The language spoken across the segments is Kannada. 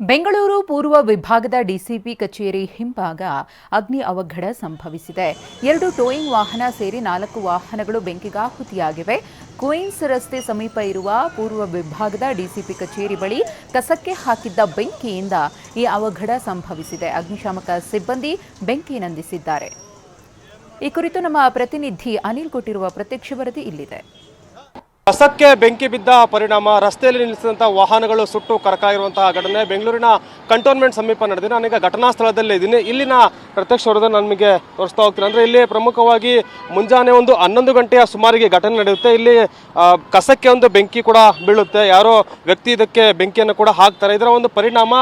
ಬೆಂಗಳೂರು ಪೂರ್ವ ವಿಭಾಗದ ಡಿಸಿಪಿ ಕಚೇರಿ ಹಿಂಭಾಗ ಅಗ್ನಿ ಅವಘಡ ಸಂಭವಿಸಿದೆ. ಎರಡು ಟೋಯಿಂಗ್ ವಾಹನ ಸೇರಿ ನಾಲ್ಕು ವಾಹನಗಳು ಬೆಂಕಿಗಾಹುತಿಯಾಗಿವೆ. ಕ್ವೀನ್ಸ್ ರಸ್ತೆ ಸಮೀಪ ಇರುವ ಪೂರ್ವ ವಿಭಾಗದ ಡಿಸಿಪಿ ಕಚೇರಿ ಬಳಿ ಕಸಕ್ಕೆ ಹಾಕಿದ್ದ ಬೆಂಕಿಯಿಂದ ಈ ಅವಘಡ ಸಂಭವಿಸಿದೆ. ಅಗ್ನಿಶಾಮಕ ಸಿಬ್ಬಂದಿ ಬೆಂಕಿ ನಂದಿಸಿದ್ದಾರೆ. ಈ ಕುರಿತು ನಮ್ಮ ಪ್ರತಿನಿಧಿ ಅನಿಲ್ ಕೊಟ್ಟಿರುವ ಪ್ರತ್ಯಕ್ಷ ವರದಿ ಇಲ್ಲಿದೆ. ಕಸಕ್ಕೆ ಬೆಂಕಿ ಬಿದ್ದ ಪರಿಣಾಮ, ರಸ್ತೆಯಲ್ಲಿ ನಿಲ್ಲಿಸಿದಂಥ ವಾಹನಗಳು ಸುಟ್ಟು ಕರಕಾಗಿರುವಂತಹ ಘಟನೆ ಬೆಂಗಳೂರಿನ ಕಂಟೋನ್ಮೆಂಟ್ ಸಮೀಪ ನಡೆದಿದೆ. ನಾನೀಗ ಘಟನಾ ಸ್ಥಳದಲ್ಲೇ ಇದ್ದೀನಿ. ಇಲ್ಲಿನ ಪ್ರತ್ಯಕ್ಷ ವರದಿ ನಮಗೆ ತೋರಿಸ್ತಾ ಹೋಗ್ತೀನಿ. ಅಂದರೆ ಇಲ್ಲಿ ಪ್ರಮುಖವಾಗಿ ಮುಂಜಾನೆ ಒಂದು ಹನ್ನೊಂದು ಗಂಟೆಯ ಸುಮಾರಿಗೆ ಘಟನೆ ನಡೆಯುತ್ತೆ. ಇಲ್ಲಿ ಕಸಕ್ಕೆ ಒಂದು ಬೆಂಕಿ ಕೂಡ ಬೀಳುತ್ತೆ. ಯಾರೋ ವ್ಯಕ್ತಿ ಇದಕ್ಕೆ ಬೆಂಕಿಯನ್ನು ಕೂಡ ಹಾಕ್ತಾರೆ. ಇದರ ಒಂದು ಪರಿಣಾಮ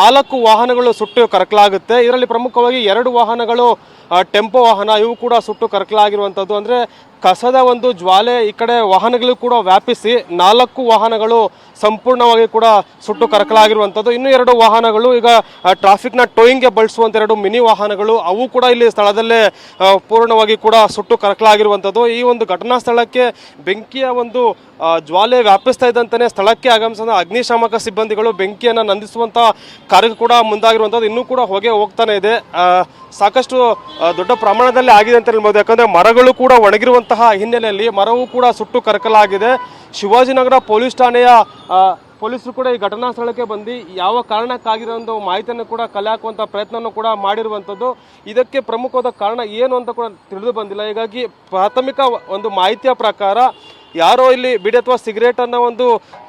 ನಾಲ್ಕು ವಾಹನಗಳು ಸುಟ್ಟು ಕರಕಲಾಗುತ್ತೆ. ಇದರಲ್ಲಿ ಪ್ರಮುಖವಾಗಿ ಎರಡು ವಾಹನಗಳು ಟೆಂಪೋ ವಾಹನ, ಇವು ಕೂಡ ಸುಟ್ಟು ಕರಕಲಾಗಿರುವಂಥದ್ದು ಅಂದರೆ ಕಸದ ಒಂದು ಜ್ವಾಲೆ ಈ ಕಡೆ ವಾಹನಗಳು ಕೂಡ ವ್ಯಾಪಿಸಿ ನಾಲ್ಕು ವಾಹನಗಳು ಸಂಪೂರ್ಣವಾಗಿ ಕೂಡ ಸುಟ್ಟು ಕರಕಲಾಗಿರುವಂಥದ್ದು. ಇನ್ನು ಎರಡು ವಾಹನಗಳು ಈಗ ಟ್ರಾಫಿಕ್ನ ಟೋಯಿಂಗ್ಗೆ ಬಳಸುವಂಥ ಎರಡು ಮಿನಿ ವಾಹನಗಳು ಅವು ಕೂಡ ಇಲ್ಲಿ ಸ್ಥಳದಲ್ಲೇ ಪೂರ್ಣವಾಗಿ ಕೂಡ ಸುಟ್ಟು ಕರಕಲಾಗಿರುವಂಥದ್ದು. ಈ ಒಂದು ಘಟನಾ ಸ್ಥಳಕ್ಕೆ ಬೆಂಕಿಯ ಒಂದು ಜ್ವಾಲೆ ವ್ಯಾಪಿಸ್ತಾ ಇದ್ದಂತೆಯೇ ಸ್ಥಳಕ್ಕೆ ಆಗಮಿಸಿದ ಅಗ್ನಿಶಾಮಕ ಸಿಬ್ಬಂದಿಗಳು ಬೆಂಕಿಯನ್ನು ನಂದಿಸುವಂಥ ಕಾರ್ಯ ಕೂಡ ಮುಂದಾಗಿರುವಂಥದ್ದು. ಇನ್ನೂ ಕೂಡ ಹೊಗೆ ಹೋಗ್ತಾನೆ ಇದೆ. ಸಾಕಷ್ಟು ದೊಡ್ಡ ಪ್ರಮಾಣದಲ್ಲಿ ಆಗಿದೆ ಅಂತ ಹೇಳ್ಬೋದು. ಯಾಕಂದ್ರೆ ಮರಗಳು ಕೂಡ ಒಣಗಿರುವಂತಹ ಹಿನ್ನೆಲೆಯಲ್ಲಿ ಮರವು ಕೂಡ ಸುಟ್ಟು ಕರಕಲಾಗಿದೆ. ಶಿವಾಜಿನಗರ ಪೊಲೀಸ್ ಠಾಣೆಯ ಪೊಲೀಸರು ಕೂಡ ಈ ಘಟನಾ ಸ್ಥಳಕ್ಕೆ ಬಂದು ಯಾವ ಕಾರಣಕ್ಕಾಗಿರೋ ಒಂದು ಮಾಹಿತಿಯನ್ನು ಕೂಡ ಕಲೆ ಹಾಕುವಂಥ ಪ್ರಯತ್ನವನ್ನು ಕೂಡ ಮಾಡಿರುವಂಥದ್ದು. ಇದಕ್ಕೆ ಪ್ರಮುಖವಾದ ಕಾರಣ ಏನು ಅಂತ ಕೂಡ ತಿಳಿದು ಬಂದಿಲ್ಲ. ಹೀಗಾಗಿ ಪ್ರಾಥಮಿಕ ಒಂದು ಮಾಹಿತಿಯ ಪ್ರಕಾರ ಯಾರೋ ಇಲ್ಲಿ ಬಿಡಿ ಅಥವಾ ಸಿಗರೇಟ್ ಅನ್ನೋ ಒಂದು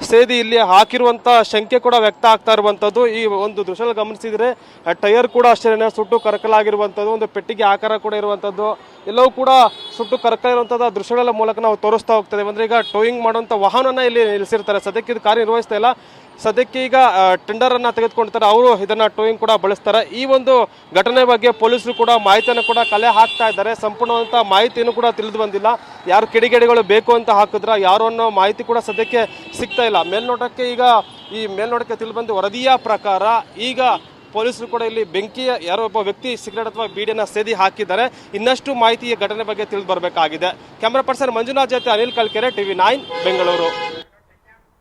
ಸೇದಿ ಇಲ್ಲಿ ಹಾಕಿರುವಂತ ಶಂಕೆ ಕೂಡ ವ್ಯಕ್ತ ಆಗ್ತಾ ಇರುವಂತದ್ದು. ಈ ಒಂದು ದೃಶ್ಯ ಗಮನಿಸಿದ್ರೆ ಟೈರ್ ಕೂಡ ಅಷ್ಟೇ ಸುಟ್ಟು ಕರಕಲಾಗಿರುವಂಥದ್ದು ಒಂದು ಪೆಟ್ಟಿಗೆ ಆಕಾರ ಕೂಡ ಇರುವಂಥದ್ದು ಎಲ್ಲವೂ ಕೂಡ ಸುಟ್ಟು ಕರ್ಕೊಂಡಿರುವಂತಹ ದೃಶ್ಯಗಳ ಮೂಲಕ ನಾವು ತೋರಿಸ್ತಾ ಹೋಗ್ತದೆ ಅಂದ್ರೆ ಈಗ ಟೋಯಿಂಗ್ ಮಾಡುವಂಥ ವಾಹನನ ಇಲ್ಲಿ ನಿಲ್ಲಿಸಿರ್ತಾರೆ. ಸದ್ಯಕ್ಕೆ ಇದು ಕಾರ್ಯನಿರ್ವಹಿಸ್ತಾ ಇಲ್ಲ. ಸದ್ಯಕ್ಕೆ ಈಗ ಟೆಂಡರ್ ಅನ್ನ ತೆಗೆದುಕೊಂಡಿರ್ತಾರೆ. ಅವರು ಇದನ್ನ ಟೋಯಿಂಗ್ ಕೂಡ ಬಳಸ್ತಾರೆ. ಈ ಒಂದು ಘಟನೆ ಬಗ್ಗೆ ಪೊಲೀಸರು ಕೂಡ ಮಾಹಿತಿಯನ್ನು ಕೂಡ ಕಲೆ ಹಾಕ್ತಾ ಇದ್ದಾರೆ. ಸಂಪೂರ್ಣವಂತ ಮಾಹಿತಿಯನ್ನು ಕೂಡ ತಿಳಿದು ಬಂದಿಲ್ಲ. ಯಾರು ಕಿಡಿಗೇಡಿಗಳು ಬೇಕು ಅಂತ ಹಾಕಿದ್ರ ಯಾರು ಅನ್ನೋ ಮಾಹಿತಿ ಕೂಡ ಸದ್ಯಕ್ಕೆ ಸಿಗ್ತಾ ಇಲ್ಲ. ಮೇಲ್ನೋಟಕ್ಕೆ ಈಗ ಈ ಮೇಲ್ನೋಟಕ್ಕೆ ತಿಳಿದು ಬಂದ ವರದಿಯ ಪ್ರಕಾರ ಈಗ ಪೊಲೀಸರು ಕೂಡ ಇಲ್ಲಿ ಬೆಂಕಿಯ ಯಾರೋ ಒಬ್ಬ ವ್ಯಕ್ತಿ ಸಿಗರೇಟ್ ಅಥವಾ ಬೀಡಿಯನ್ನು ಸೇದಿ ಹಾಕಿದ್ದಾರೆ. ಇನ್ನಷ್ಟು ಮಾಹಿತಿ ಈ ಘಟನೆ ಬಗ್ಗೆ ತಿಳಿದು ಬರಬೇಕಾಗಿದೆ. ಕ್ಯಾಮ್ರಾ ಪರ್ಸನ್ ಮಂಜುನಾಥ್ ಜೊತೆ ಅನಿಲ್ ಕಲ್ಕೆರೆ, ಟಿವಿ ನೈನ್, ಬೆಂಗಳೂರು.